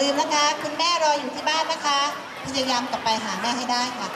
ลืมนะคะ คุณแม่รออยู่ที่บ้านนะคะ พยายามกลับไปหาแม่ให้ได้ค่ะ